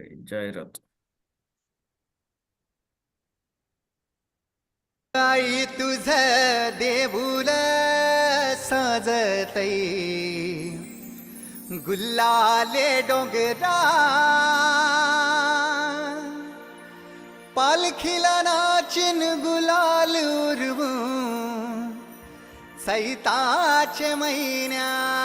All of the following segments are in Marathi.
जाहिरात आई तुझ देऊल साजतई गुल्लाले डोंगरा. पालखीला नाचिन गुलाल उरवू सैताचे महिन्या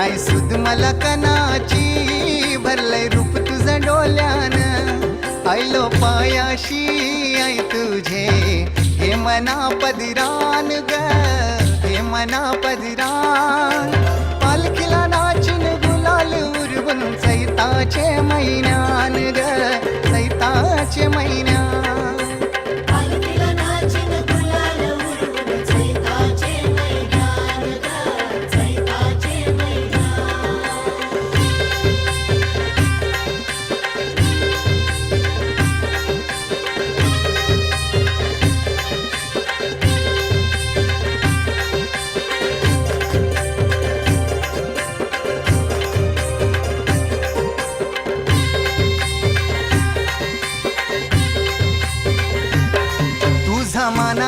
नाही सुद मला कनाची भरलंय रूप तुझं डोल्यान. आयलो पायाशी आई तुझे. हे मना पदिरान ग. हे मना पदिरान. पालखीला नाचिन गुलाल उरवून सैताचे मैनान ग. सैताचे मैना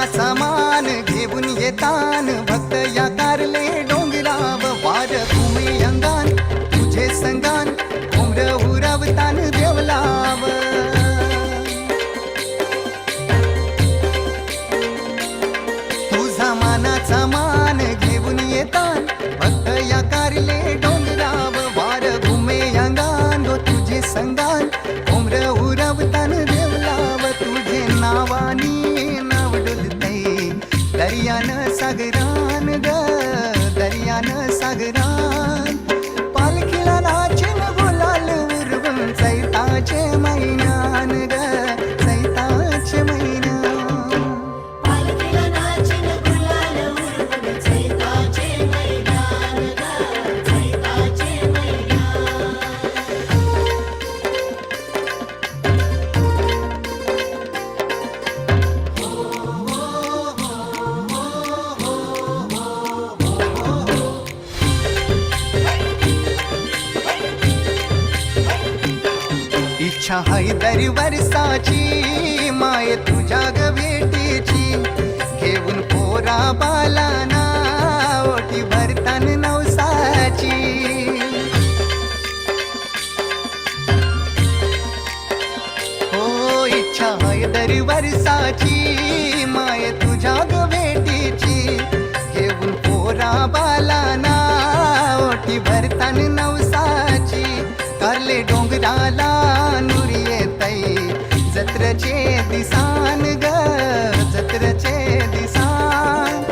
समान घेऊन येतान भक्त या इच्छा हाय दरी वर्षाची माय तुझ्या गवेटीची घेऊन पोरा बालाना ओटी भरतान नवसाची. हो इच्छा हाय दरी वर्षाची माय तुझ्या गवेटीची घेऊन पोरा बालाना ओटी भरतान नवसाची. करले डोंगराला रचे दिसान ग जत रचे दिसान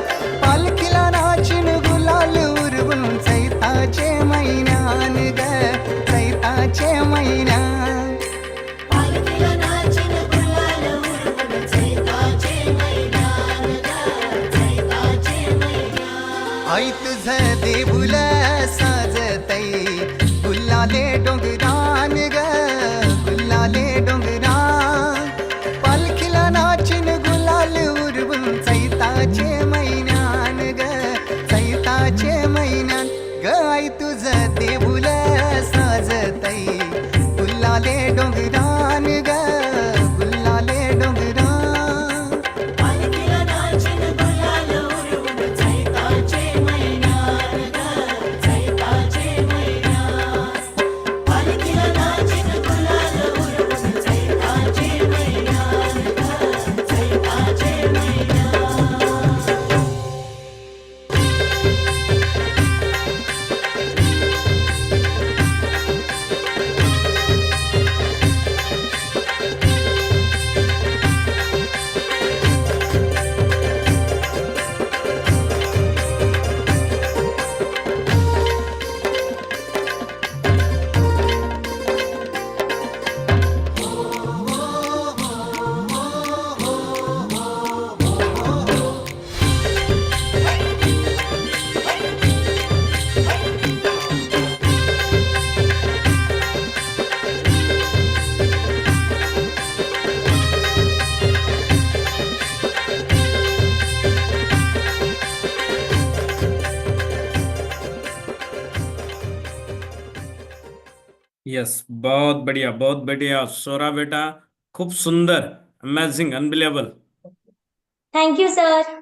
पालखीला नाचिन गुलाल उरवून चैताचे महिन्यान ग चैताचे महिन्या आई तुझं देवुल साजतई गुल्लाले डोंगरान ग गुल्लाले डोंगर यस बहुत बढ़िया बहुत बढ़िया। सोरा बेटा खूब सुंदर amazing unbelievable thank you sir